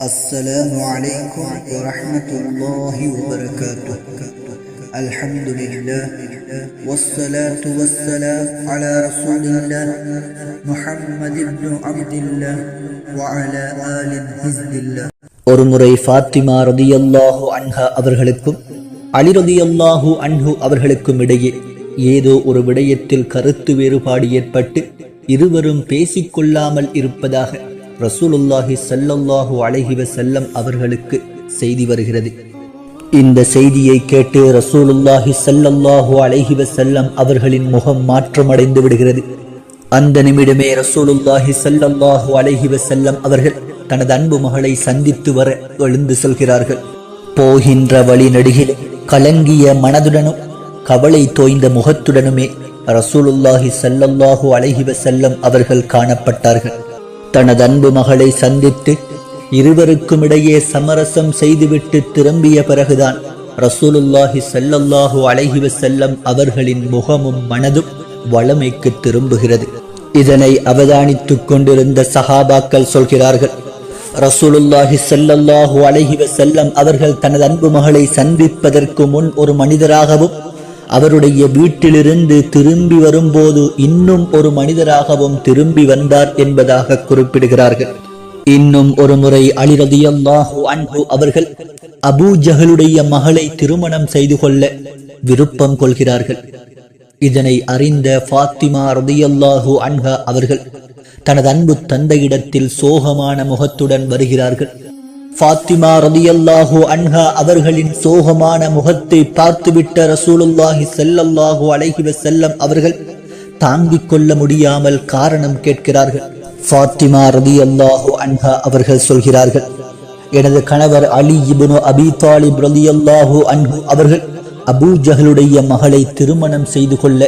السلام عليكم ورحمة الله وبركاته الحمد لله والصلاة والسلام على رسول الله محمد بن عبد الله وعلى آل حزب الله ஒருமுறை ஃபாத்திமா ரதியல்லாஹு அன்ஹா அவர்களுக்கும் அலி ரதியல்லாஹு அன்ஹு அவர்களுக்கும் இடையே ஏதோ ஒரு விடயத்தில் கருத்து வேறுபாடு ஏற்பட்டு இருவரும் பேசிக்கொள்ளாமல் இருப்பதாக ரசூலுல்லாஹி சல்லல்லாஹு அலஹிவ செல்லம் அவர்களுக்கு செய்தி வருகிறது. இந்த செய்தியை கேட்டு ரசூலுல்லாஹி சல்லல்லாஹு அலஹிவ செல்லம் அவர்களின் முகம் மாற்றமடைந்து விடுகிறது. அந்த நிமிடமே ரசூலுல்லாஹி சல்லல்லாஹு அலஹிவ செல்லம் அவர்கள் தனது அன்பு மகளை சந்தித்து வர எழுந்து செல்கிறார்கள். போகின்ற வழி நடுகில் கலங்கிய மனதுடனும் கவலை தோய்ந்த முகத்துடனுமே ரசூலுல்லாஹி சல்லல்லாஹு அலஹிவ செல்லம் அவர்கள் காணப்பட்டார்கள். தனது அன்பு மகளை சந்தித்து இருவருக்கும் இடையே சமரசம் செய்துவிட்டு திரும்பிய பிறகுதான் ரசூலுல்லாஹி செல்லல்லாஹு அழகிவ செல்லம் அவர்களின் முகமும் மனதும் வளமைக்கு திரும்புகிறது. இதனை அவதானித்துக் கொண்டிருந்த சஹாபாக்கள் சொல்கிறார்கள் ரசூலுல்லாஹி செல்லல்லாஹு அலைஹி செல்லம் அவர்கள் தனது அன்பு மகளை சந்திப்பதற்கு முன் ஒரு மனிதராகவும் அவருடைய வீட்டிலிருந்து திரும்பி வரும்போது இன்னும் ஒரு மனிதராகவும் திரும்பி வந்தார் என்பதாக குறிப்பிடுகிறார்கள். இன்னும் ஒரு முறை அலிரதியல்லாஹு அன்ஹு அவர்கள் அபூ ஜஹலுடைய மகளை திருமணம் செய்து கொள்ள விருப்பம் கொள்கிறார்கள். இதனை அறிந்த ஃபாத்திமா ரதியல்லாஹு அன்ஹா அவர்கள் தனது அன்பு தந்தையிடத்தில் சோகமான முகத்துடன் வருகிறார்கள். ஃபாத்திமா ரதியல்லாஹு அன்ஹா அவர்களின் சோகமான முகத்தை பார்த்துவிட்ட ரசூலுல்லாஹி செல்லல்லாஹு அழகிவ செல்லம் அவர்கள் தாங்கிக் கொள்ள முடியாமல் காரணம் கேட்கிறார்கள். ஃபாத்திமா ரதியல்லாஹு அன்ஹா அவர்கள் சொல்கிறார்கள் எனது கணவர் அலி இபுனு அபி தாலிப் ரலியல்லாஹு அன்ஹு அவர்கள் அபூ ஜஹலுடைய மகளை திருமணம் செய்து கொள்ள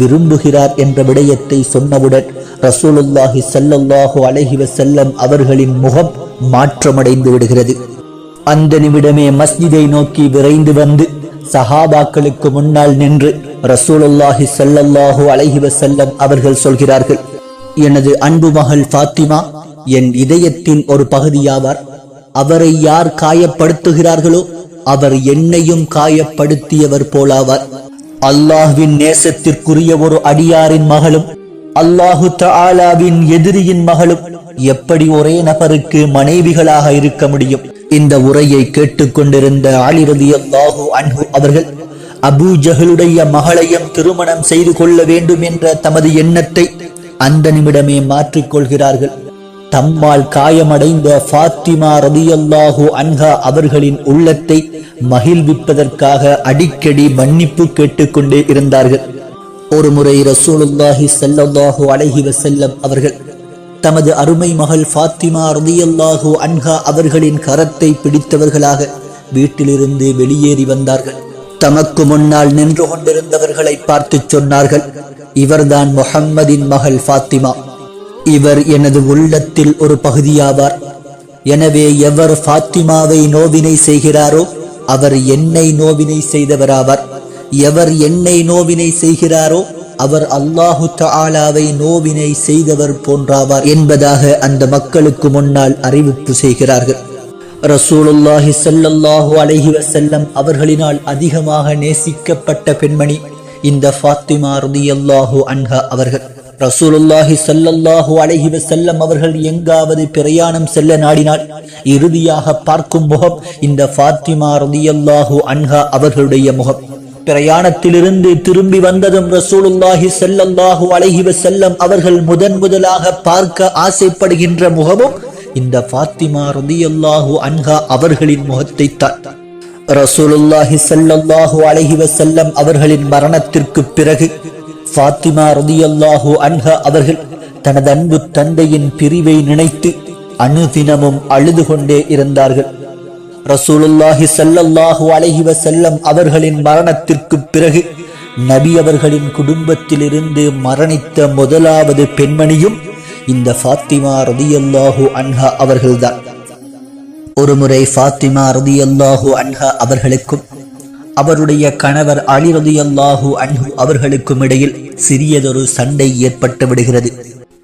விரும்புகிறார் என்ற விடயத்தை சொன்னவுடன் ரசூலுல்லாஹி சல்லல்லாஹு அலஹி வசல்லம் அவர்களின் முகம் மாற்றமடைந்து விடுகிறது. அந்த நிமிடமே மஸ்ஜிதை நோக்கி விரைந்து வந்து சஹாபாக்களுக்கு முன்னால் நின்று ரசூலுல்லாஹி சல்லல்லாஹு அலஹி வசல்லம் அவர்கள் சொல்கிறார்கள் எனது அன்பு மகள் ஃபாத்திமா என் இதயத்தின் ஒரு பகுதியாவார். அவரை யார் காயப்படுத்துகிறார்களோ அவர் என்னையும் காயப்படுத்தியவர் போலாவார். அல்லாஹ்வின் நேசத்திற்குரிய ஒரு அடியாரின் மகளும் அல்லாஹு தாலாவின் எதிரியின் மகளும் எப்படி ஒரே நபருக்கு மனைவிகளாக இருக்க முடியும்? இந்த உரையை கேட்டுக்கொண்டிருந்த ஆலிரதி அல்லாஹு அன்பு அவர்கள் அபு ஜஹலுடைய மகளையும் திருமணம் செய்து கொள்ள வேண்டும் என்ற தமது எண்ணத்தை அந்த நிமிடமே மாற்றிக்கொள்கிறார்கள் தம்மால் காயமடைந்த ஃபாத்திமா ரதியல்லாஹு அன்ஹா அவர்களின் உள்ளத்தை மகிழ்விப்பதற்காக அடிக்கடி மன்னிப்பு கேட்டுக்கொண்டே இருந்தார்கள். ஒரு முறை ரசூலுல்லாஹி செல்லல்லாஹு அலைஹி செல்லம் அவர்கள் தமது அருமை மகள் ஃபாத்திமா ரதியல்லாஹு அன்ஹா அவர்களின் கரத்தை பிடித்தவர்களாக வீட்டிலிருந்து வெளியேறி வந்தார்கள். தமக்கு முன்னால் நின்று கொண்டிருந்தவர்களை பார்த்து சொன்னார்கள் இவர்தான் முகம்மதின் மகள் ஃபாத்திமா. இவர் எனது உள்ளத்தில் ஒரு பகுதியாவார். எனவே எவர் ஃபாத்திமாவை நோவினை செய்கிறாரோ அவர் என்னை நோவினை செய்தவராவார். எவர் என்னை நோவினை செய்கிறாரோ அவர் அல்லாஹு தாலாவை நோவினை செய்தவர் போன்றாவார் என்பதாக அந்த மக்களுக்கு முன்னால் அறிவிப்பு செய்கிறார்கள். ரசூலுல்லாஹி சல்லல்லாஹு அலஹி வசல்லம் அவர்களினால் அதிகமாக நேசிக்கப்பட்ட பெண்மணி இந்த ஃபாத்திமா ரலியல்லாஹு அன்ஹா அவர்கள். ரசூலுல்லாஹி சல்லல்லாஹு அலஹி வசல்லம் அவர்கள் எங்காவது பிரயாணம் செல்ல நாடினால் இறுதியாக பார்க்கும் முகம் இந்த ஃபாத்திமா ருதியல்லாஹு அன்ஹா அவர்களுடைய முகம். பிரயாணத்திலிருந்து திரும்பி வந்ததும் ரசூலுல்லாஹி செல்லல்லாஹு அழகிவ செல்லம் அவர்கள் முதன் முதலாக பார்க்க ஆசைப்படுகின்ற முகமும் இந்த ஃபாத்திமா ரதியல்லாஹு அன்ஹா அவர்களின் முகத்தை தான். ரசூலுல்லாஹி செல்லல்லாஹு அழகிவ செல்லம் அவர்களின் மரணத்திற்கு பிறகு ஃபாத்திமா ரதியல்லாஹு அன்ஹா அவர்கள் தனது அன்பு தந்தையின் பிரிவை நினைத்து அனுதினமும் அழுது கொண்டே இருந்தார்கள். ரசூலுல்லாஹி சல்லல்லாஹு அலைஹி செல்லம் அவர்களின் மரணத்திற்கு பிறகு நபி அவர்களின் குடும்பத்திலிருந்து மரணித்த முதலாவது பெண்மணியும் இந்த ஃபாத்திமா ரதியல்லாஹு அன்ஹா அவர்கள்தான். ஒருமுறை ஃபாத்திமா ரதியல்லாஹு அன்ஹா அவர்களுக்கும் அவருடைய கணவர் அலி ரதியல்லாஹு அன்ஹு அவர்களுக்கும் இடையில் சிறியதொரு சண்டை ஏற்பட்டு விடுகிறது.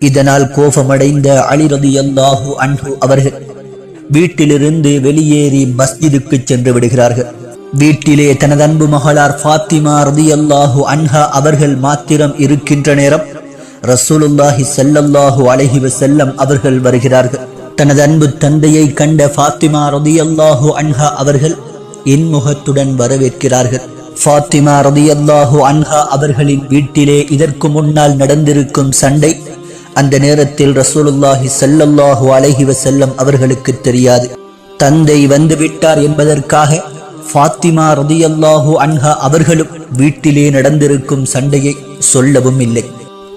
இதனால் கோபமடைந்த அலி ரதியல்லாஹு அன்ஹு அவர்கள் வீட்டிலிருந்து வெளியேறி மஸ்ஜிதுக்கு சென்று விடுகிறார்கள். வீட்டிலே தனது அன்பு மகளார் ஃபாத்திமா ரதியல்லாஹு அன்ஹா அவர்கள் மாத்திரம் இருக்கின்ற நேரம் ரசூலுல்லாஹி செல்லல்லாஹு அலைஹி செல்லம் அவர்கள் வருகிறார்கள். தனது அன்பு தந்தையை கண்ட ஃபாத்திமா ரதியல்லாஹு அன்ஹா அவர்கள் இன்முகத்துடன் வரவேற்கிறார்கள். ஃபாத்திமா ரதியல்லாஹு அன்ஹா அவர்களின் வீட்டிலே இதற்கு முன்னால் நடந்திருக்கும் சண்டை அந்த நேரத்தில் ரசூலுல்லாஹி சல்லல்லாஹு அலஹி வசல்லம் அவர்களுக்கு தெரியாது. தந்தை வந்து விட்டார் என்பதற்காக ஃபாத்திமா ரதியல்லாஹு அன்ஹா அவர்களும் வீட்டிலே நடந்திருக்கும் சண்டையை சொல்லவும் இல்லை.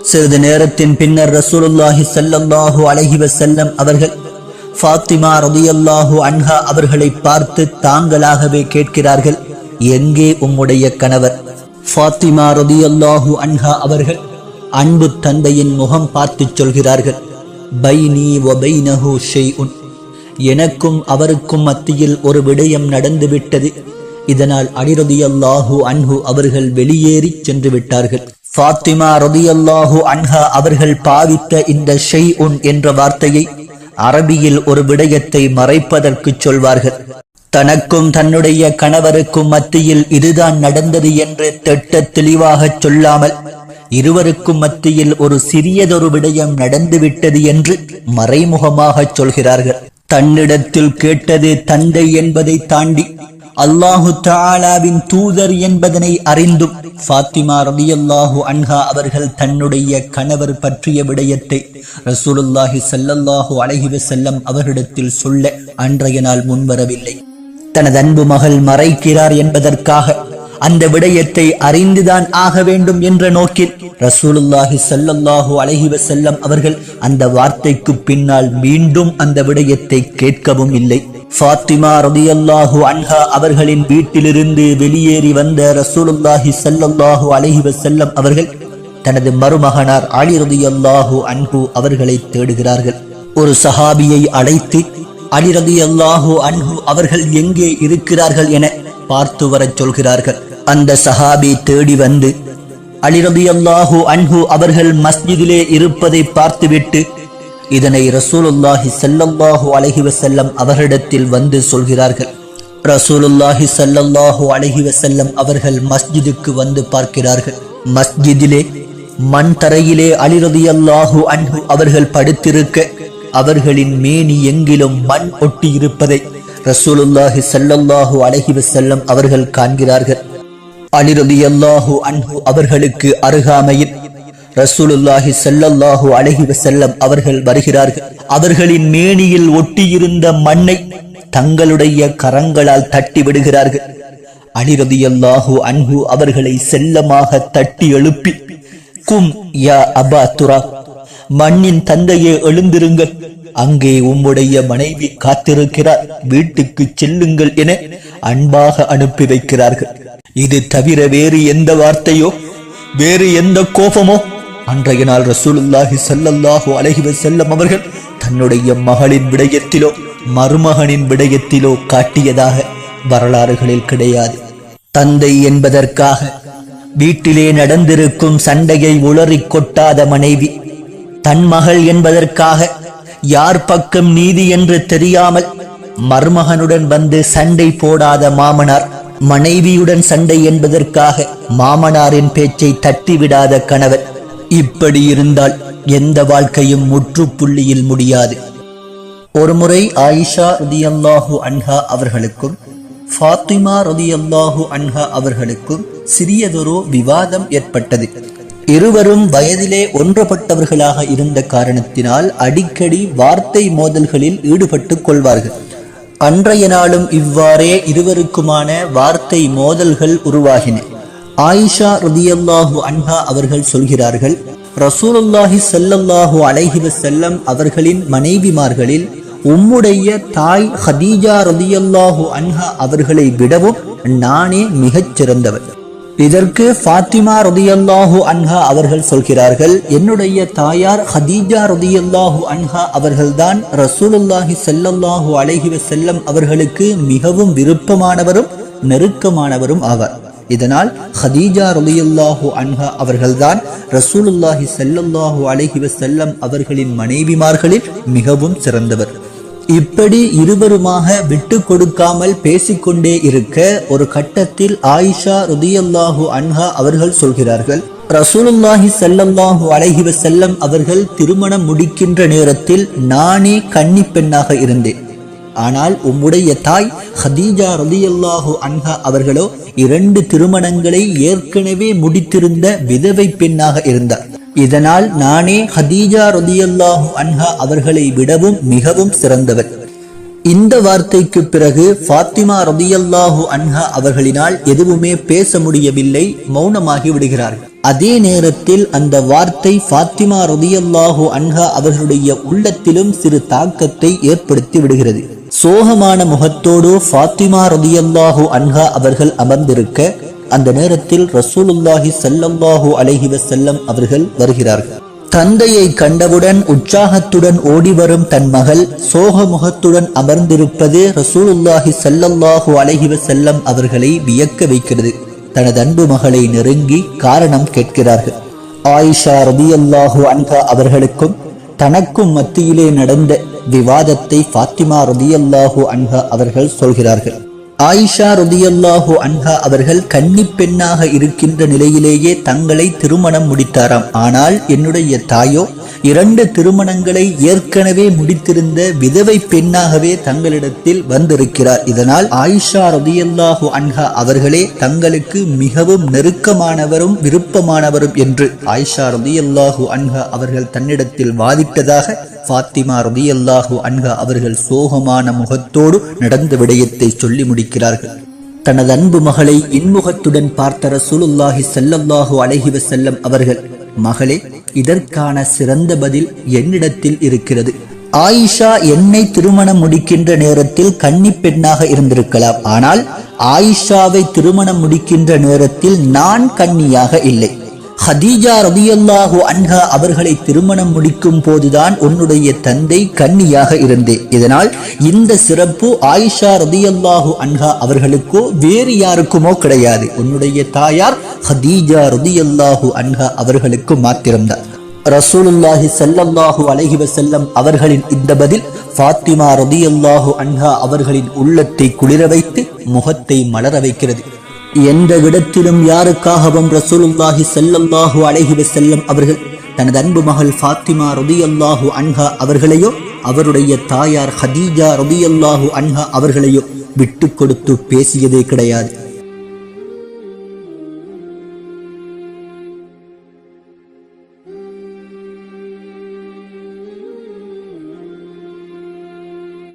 சிறிது நேரத்தின் பின்னர் ரசூலுல்லாஹி சல்லல்லாஹு அலஹி வசல்லம் அவர்கள் ஃபாத்திமா ரதியல்லாஹு அன்ஹா அவர்களை பார்த்து தாங்களாகவே கேட்கிறார்கள் எங்கே உம்முடைய கணவர்? ஃபாத்திமா ரதியல்லாஹு அன்ஹா அவர்கள் அன்பு தந்தையின் முகம் பார்த்துச் சொல்கிறார்கள் பைனி ஒபைனஹு பைனஹு எனக்கும் அவருக்கும் மத்தியில் ஒரு விடயம் நடந்துவிட்டது. இதனால் அலிரதியல்லாஹு அன்ஹு அவர்கள் வெளியேறி சென்று விட்டார்கள் ஃபாத்திமா ரதியல்லாஹு அன்ஹா அவர்கள் பாவித்த இந்த ஷெய் உன் என்ற வார்த்தையை அரபியில் ஒரு விடயத்தை மறைப்பதற்கு சொல்வார்கள். தனக்கும் தன்னுடைய கணவருக்கும் மத்தியில் இதுதான் நடந்தது என்று திட்ட தெளிவாகச் சொல்லாமல் இருவருக்கும் மத்தியில் ஒரு சிறியதொரு விடயம் நடந்துவிட்டது என்று மறைமுகமாகச் சொல்கிறார்கள். தன்னிடத்தில் கேட்டது தந்தை என்பதை தாண்டி அல்லாஹு தாலாவின் தூதர் என்பதனை அறிந்தும் ஃபாத்திமா ரலியல்லாஹு அன்ஹா அவர்கள் தன்னுடைய கணவர் பற்றிய விடயத்தை ரசூலுல்லாஹி சல்லல்லாஹு அலைஹி செல்லம் அவரிடத்தில் சொல்ல அன்றைய நாள் முன்வரவில்லை. தனது அன்பு மகள் மறைக்கிறார் என்பதற்காக அந்த விடயத்தை அறிந்துதான் ஆக வேண்டும் என்ற நோக்கில் ரசூலுல்லாஹி சல்லல்லாஹு அலஹி வசல்லம் அவர்கள் அந்த வார்த்தைக்கு பின்னால் மீண்டும் அந்த விடயத்தை கேட்கவும் இல்லை. ஃபாத்திமா ரதியல்லாஹு அன்ஹா அவர்களின் வீட்டிலிருந்து வெளியேறி வந்த ரசூலுல்லாஹி சல்லல்லாஹு அலஹி வசல்லம் அவர்கள் தனது மருமகனார் அலி ரதியல்லாஹு அன்ஹு அவர்களை தேடுகிறார்கள். ஒரு சஹாபியை அழைத்து அலி ரதியல்லாஹு அன்ஹு அவர்கள் எங்கே இருக்கிறார்கள் என பார்த்து வரச் சொல்கிறார்கள். அந்த சஹாபி தேடி வந்து அலி அன்ஹு அவர்கள் மஸ்ஜிதிலே இருப்பதை பார்த்துவிட்டு இதனை ரசூலுல்லாஹி சல்லல்லாஹு அலஹி வசல்லம் அவரிடத்தில் வந்து சொல்கிறார்கள். ரசூலுல்லாஹி சல்லல்லாஹு அலஹி வசல்லம் அவர்கள் மஸ்ஜிதுக்கு வந்து பார்க்கிறார்கள். மஸ்ஜிதிலே மண் தரையிலே அலி அன்ஹு அவர்கள் படுத்திருக்க அவர்களின் மேனி எங்கிலும் மண் ஒட்டி இருப்பதை ரசூலுல்லாஹி சல்லல்லாஹு அலைஹி செல்லம் அவர்கள் காண்கிறார்கள். அலிரதி அல்லாஹு அன்ஹு அவர்களுக்கு அருகாமையில் ரசூலுல்லாஹி சல்லல்லாஹு அலைஹி செல்லம் அவர்கள் வருகிறார்கள். அவர்களின் மேனியில் ஒட்டியிருந்த மண்ணை தங்களுடைய கரங்களால் தட்டி விடுகிறார்கள். அலிரதி அல்லாஹு அன்ஹு அவர்களை செல்லமாக தட்டி எழுப்பி கும் யா அபா துரா மண்ணின் தந்தையே எழுந்திருங்கள். அங்கே உம்முடைய மனைவி காத்திருக்கிறார். வீட்டுக்கு செல்லுங்கள் என அன்பாக அனுப்பி வைக்கிறார்கள். இது தவிர வேறு எந்த வார்த்தையோ வேறு எந்த கோபமோ? அன்றைய நாள் ரசூலுல்லாஹி சல்லல்லாஹு அழகிவ செல்லம் அவர்கள் தன்னுடைய மகளின் விடயத்திலோ மருமகனின் விடயத்திலோ காட்டியதாக வரலாறுகளில் கிடையாது. தந்தை என்பதற்காக வீட்டிலே நடந்திருக்கும் சண்டையை உளறி கொட்டாத மனைவி தன் மகள் என்பதற்காக யார் பக்கம் நீதி என்று தெரியாமல் மருமகனுடன் வந்து சண்டை போடாத மாமனார் மனைவியுடன் சண்டை என்பதற்காக மாமனாரின் பேச்சை தட்டிவிடாத கணவர் இப்படி இருந்தால் எந்த வாழ்க்கையும் முற்றுப்புள்ளியில் முடியாது. ஒருமுறை ஆயிஷா ரதியல்லாஹு அன்ஹா அவர்களுக்கும் ஃபாத்திமா ரதியல்லாஹு அன்ஹா அவர்களுக்கும் சிறியதொரு விவாதம் ஏற்பட்டது. இருவரும் வயதிலே ஒன்றுபட்டவர்களாக இருந்த காரணத்தினால் அடிக்கடி வார்த்தை மோதல்களில் ஈடுபட்டுக் கொள்வார்கள். அன்றைய நாளும் இவ்வாறே இருவருக்குமான வார்த்தை மோதல்கள் உருவாகின. ஆயிஷா ரதியல்லாஹு அன்ஹா அவர்கள் சொல்கிறார்கள் ரசூலுல்லாஹி சல்லல்லாஹு அலைஹி செல்லம் அவர்களின் மனைவிமார்களில் உம்முடைய தாய் ஹதீஜா ரதியல்லாஹு அன்ஹா அவர்களை விடவும் நானே மிகச் சிறந்தவர் இதற்கு ஃபாத்திமா ருதியல்லாஹு அன்ஹா அவர்கள் சொல்கிறார்கள் என்னுடைய தாயார் ஹதீஜா ருதியல்லாஹு அன்ஹா அவர்கள்தான் ரசூலுல்லாஹி செல்லல்லாஹு அலைஹி செல்லம் அவர்களுக்கு மிகவும் விருப்பமானவரும் நெருக்கமானவரும் ஆவார். இதனால் ஹதீஜா ருதியல்லாஹு அன்ஹா அவர்கள்தான் ரசூலுல்லாஹி செல்லல்லாஹு அலைஹி செல்லம் அவர்களின் மனைவிமார்களில் மிகவும் சிறந்தவர். இப்படி இருவருமாக விட்டு கொடுக்காமல் பேசிக்கொண்டே இருக்க ஒரு கட்டத்தில் ஆயிஷா ருதியல்லாஹு அன்ஹா அவர்கள் சொல்கிறார்கள் ரசூலுல்லாஹி செல்லல்லாஹு அலைஹி செல்லம் அவர்கள் திருமணம் முடிக்கின்ற நேரத்தில் நானே கன்னி பெண்ணாக இருந்தேன். ஆனால் உம்முடைய தாய் ஹதீஜா ரலியல்லாஹு அன்ஹா அவர்களோ இரண்டு திருமணங்களை ஏற்கனவே முடித்திருந்த விதவை பெண்ணாக இருந்தார். இதனால் நானே ஹதீஜா ரதியல்லாஹு அன்ஹா அவர்களை விடவும் மிகவும் சிறந்தவர் இந்த வார்த்தைக்கு பிறகு ஃபாத்திமா ரதியல்லாஹு அன்ஹா அவர்களினால் எதுவுமே பேச முடியவில்லை மௌனமாகி விடுகிறார்கள். அதே நேரத்தில் அந்த வார்த்தை ஃபாத்திமா ரதியல்லாஹு அன்ஹா அவர்களுடைய உள்ளத்திலும் சிறு தாக்கத்தை ஏற்படுத்தி விடுகிறது. சோகமான முகத்தோடு ஃபாத்திமா ரதியல்லாஹு அன்ஹா அவர்கள் அமர்ந்திருக்க அந்த நேரத்தில் ரசூலுல்லாஹி ஸல்லல்லாஹு அலஹி வசல்லம் அவர்கள் வருகிறார்கள். தந்தையை கண்டவுடன் உற்சாகத்துடன் ஓடி வரும் தன் மகள் சோக முகத்துடன் அமர்ந்திருப்பது ரசூலுல்லாஹி சல்லல்லாஹு அலஹி வசல்லம் அவர்களை வியக்க வைக்கிறது. தனது அன்பு மகளை நெருங்கி காரணம் கேட்கிறார்கள். ஆயிஷா ரதியல்லாஹு அன்ஹா அவர்களுக்கும் தனக்கும் மத்தியிலே நடந்த விவாதத்தை ஃபாத்திமா ரதியல்லாஹு அன்ஹா அவர்கள் சொல்கிறார்கள். ஆயிஷா ருதியல்லாஹு அன்ஹா அவர்கள் கன்னி பெண்ணாக இருக்கின்ற நிலையிலேயே தங்களை திருமணம் முடித்தாராம். ஆனால் என்னுடைய தாயோ இரண்டு திருமணங்களை ஏற்கனவே முடித்திருந்த விதவை பெண்ணாகவே தங்களிடத்தில் வந்திருக்கிறார். இதனால் ஆயிஷா ரதியல்லாஹு அன்ஹா அவர்களே தங்களுக்கு மிகவும் நெருக்கமானவரும் விருப்பமானவரும் என்று ஆயிஷா ரதியல்லாஹு அன்ஹா அவர்கள் தன்னிடத்தில் வாதிட்டதாக ஃபாத்திமா ரதியல்லாஹு அன்ஹா அவர்கள் சோகமான முகத்தோடு நடந்த விடயத்தை சொல்லி முடிக்கிறார்கள். தனது அன்பு மகளை இன்முகத்துடன் பார்த்த ரசூலுல்லாஹி ஸல்லல்லாஹு அலைஹி செல்லம் அவர்கள் மகளே இதற்கான சிறந்த பதில் என்னிடத்தில் இருக்கிறது. ஆயிஷா என்னை திருமணம் முடிக்கின்ற நேரத்தில் கன்னி பெண்ணாக இருந்திருக்கலாம். ஆனால் ஆயிஷாவை திருமணம் முடிக்கின்ற நேரத்தில் நான் கன்னியாக இல்லை. ஹதீஜா ரபியல்லாஹு அன்ஹா அவர்களை திருமணம் முடிக்கும் போதுதான் உன்னுடைய தந்தை கன்னியாக இருந்தே. இதனால் இந்த சிறப்பு ஆயிஷா ரபியல்லாஹு அன்ஹா அவர்களுக்கோ வேறு யாருக்குமோ கிடையாது. உன்னுடைய தாயார் ஹதீஜா ரபியல்லாஹு அன்ஹா அவர்களுக்கு மாத்திரம்தான். ரசூலுல்லாஹி செல்லல்லாஹு அலஹி வசல்லம் அவர்களின் இந்த பதில் ஃபாத்திமா ரதியல்லாஹு அன்ஹா அவர்களின் உள்ளத்தை குளிர வைத்து முகத்தை மலர வைக்கிறது. எந்த இடத்திலும் யாருக்காகவும் ரசூலுல்லாஹி ஸல்லல்லாஹு அலைஹி வஸல்லம் அவர்கள் தனது அன்பு மகள் ஃபாத்திமா ரதியல்லாஹு அன்ஹா அவர்களையோ அவருடைய தாயார் ஹதீஜா ரதியல்லாஹு அன்ஹா அவர்களையோ விட்டு கொடுத்து பேசியதே கிடையாது.